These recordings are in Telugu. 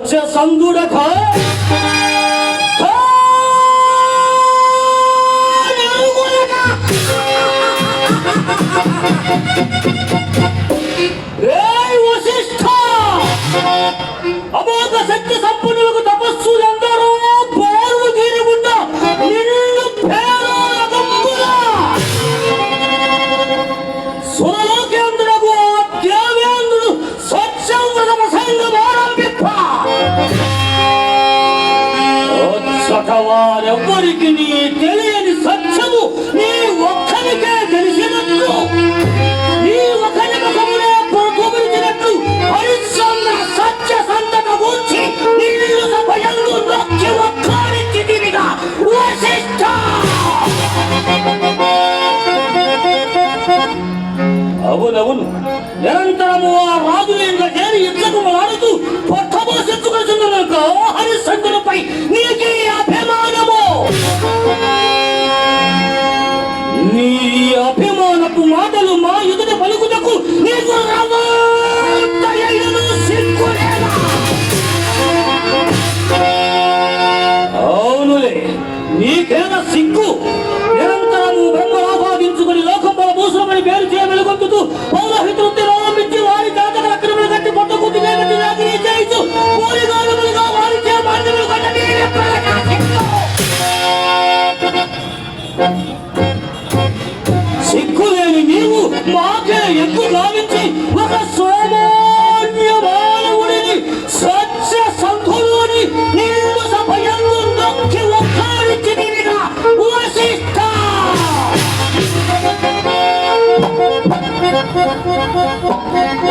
సత్యసంధుడక అమోఘ శక్తి సంపన్నులకు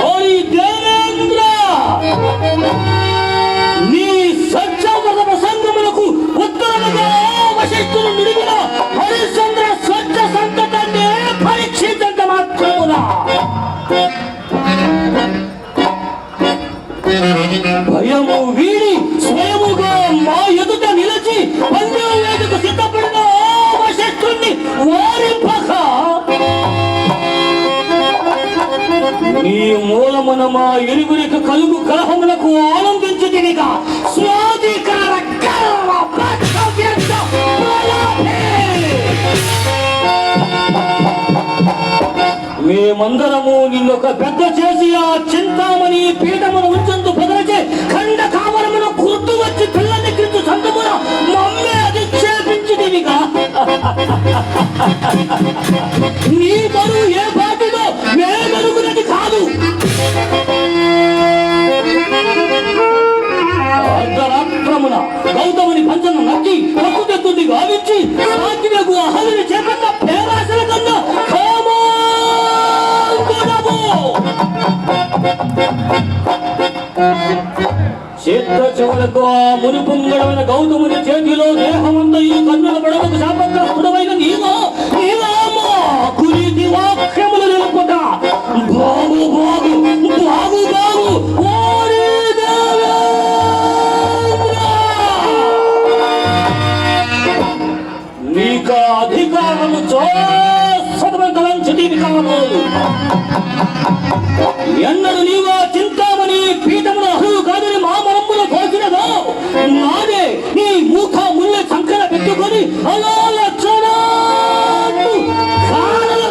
ఓరి దేవేంద్ర! నీ సత్యవ్రత ప్రసంగములకు ఉత్తరముగా వశిష్ఠులు నిడిగిన హరిశ్చంద్ర స్వచ్ఛ సంతతాన్ని పరీక్షించంత మాత్రమునా? భయము వీడి నీ మూలమున మా ఎరుగురికి కలుగు కలహములకు ఆనందించి తినిగా స్వాధికార గర్వ పక్షవ్యంత ప్రలాభే. మేమందరము నిన్నొక పెద్ద చేసి ఆ చింతామణి పీఠమును ఉంచందు బదలచే ఖండ కామరమును గుర్తు వచ్చి పిల్లని క్రిందు సంతమున మమ్మే అధిక్షేపించిదివిగా నీ బరువు ఏ వచ్చి గావించి సాధ్యకు అహలిని చేపట్ట పేరాశల కన్నా కామాంకుడము. చిత్త ఆ మునిపుంగడమైన గౌతముని చేతిలో దేహమంతయు కన్నుల పడవకు శాపగ్రస్తుడమైన నీవో? నీవామో? కురీతి వాక్యములు నిలుపుట. బాబు బాబు ఎన్నడు నీవా చింతామణి పీఠమున అహు కాదని మా మనమ్ముల పోసినదో నాదే నీ మూఖ ముళ్ళ సంకర పెట్టుకొని అలా లక్షణాలు కాడల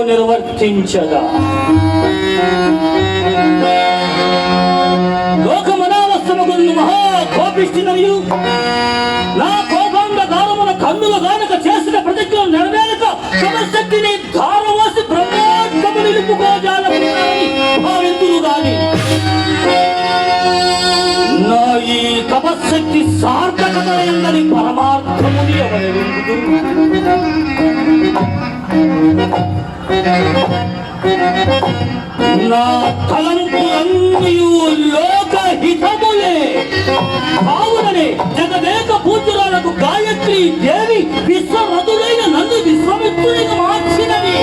అనివార్యముగు నిర్వర్తించగా లోకమనావస్థముగు మహా నా కోపంగా దారమున కన్నుల గానక చేసిన ప్రతిజ్ఞ నెరవేరక సమశక్తిని ధారవోసి బ్రహ్మోత్సము నిలుపుకోజాలని భావింతులు గాని. నా ఈ తపశక్తి సార్థకత ఎందని పరమార్థముని ఎవరు నా తలంపులన్నీ లోక హితములే కావుననే జగదేక పూజురాలకు గాయత్రి దేవి విశ్వరథుడైన నన్ను విశ్వమిత్రుడిగా మార్చినది.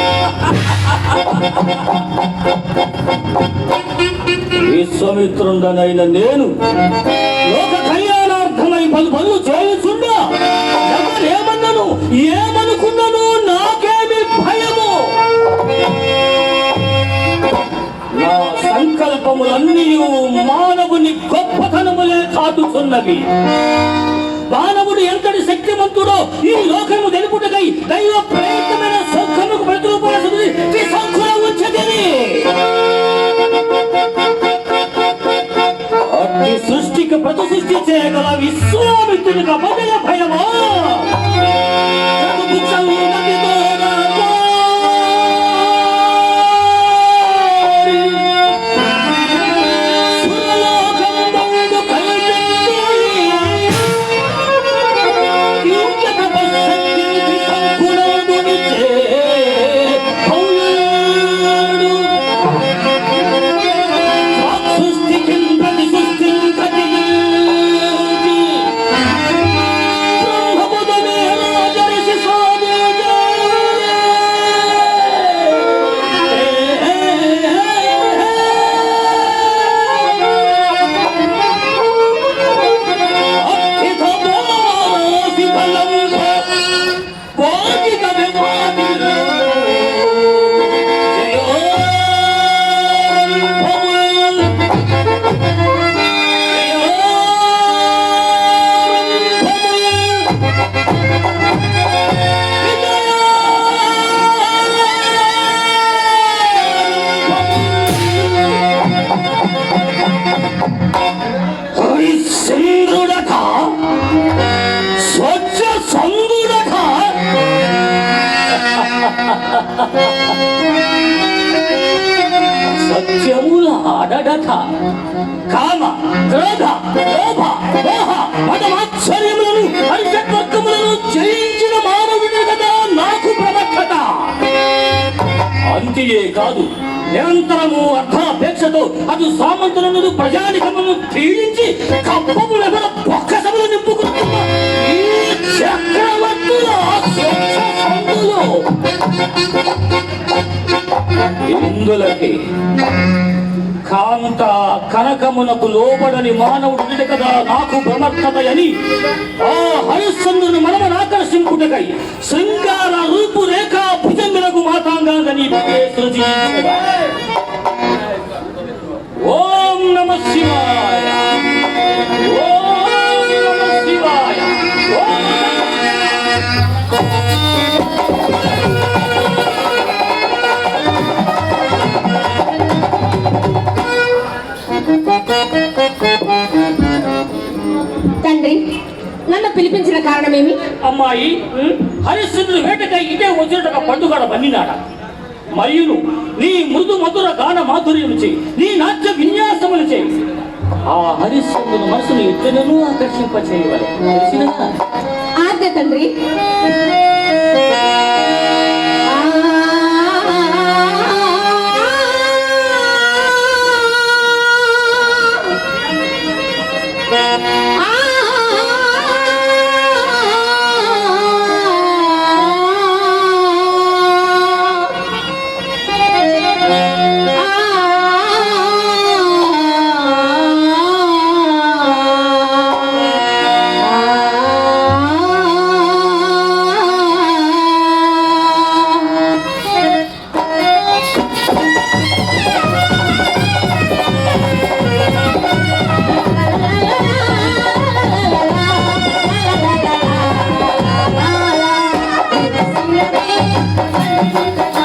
విశ్వమిత్రుండనైన నేను లోక కళ్యాణార్థమై పలు పనులు చేయుచుండా ఏమన్నను ఏమనుకున్నను? సంకల్పములన్నీ మానవుని గొప్పతనములే చాటుచున్నవి. మానవుడు ఎంతటి శక్తివంతుడో ఈ లోకము తెలుపుటకై దైవ ప్రయత్నమైన సుఖముకు ప్రతిరూపాల్సింది త్రిశంకుల సృష్టికి ప్రతి సృష్టి చేయగల విశ్వామిత్రుడిగా మొదల భయమా? సత్యముల ఆడడట. కామ క్రోధ లోభ మోహ మదమాశ్చర్యములను హరిషత్వర్గములను జయించిన మానవుడు కదా నాకు ప్రవక్త. అంతియే కాదు నిరంతరము అర్థాపేక్షతో అటు సామంతులను ప్రజానికములను పీడించి కప్పముల ఒక్క సభలు నింపుకుంటున్న ఈ చక్రవర్తుల స్వచ్ఛ సందులో ఇందులకి కాంత కనకమునకు లోబడని మానవుడు కదా నాకు ప్రమత్తత ఆ హరిశ్చంద్రుని మనమను ఆకర్షింపుటకై శృంగార రూపు రేఖ భుజంగులకు మాతాంగాన్ని సృజించగా ఓం నమ శివాయ. పిలిపించిన కారణమేమి? అమ్మాయి హరిశ్చంద్రుడు వేటకై ఇదే వచ్చినట్టు పండుగ పన్నినాడ మరియును నీ మృదు మధుర గాన మాధుర్యం చేయి నీ నాట్య విన్యాసములు చేయి. ఆ హరిశ్చంద్రుని మనసును ఎత్తునను ఆకర్షింప తెలిసినా Thank you.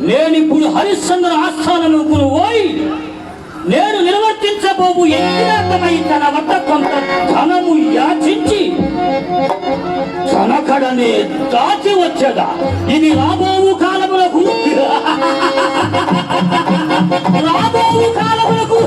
నేను ఇప్పుడు హరిశ్చంద్ర ఆస్థానము పోయి నేను నిర్వర్తించబోవు యజ్ఞార్థమై తన వద్ద కొంత ధనము యాచించి తనకడనే దాచి వచ్చగా ఇది రాబోవు కాలములకు రాబోవు కాలములకు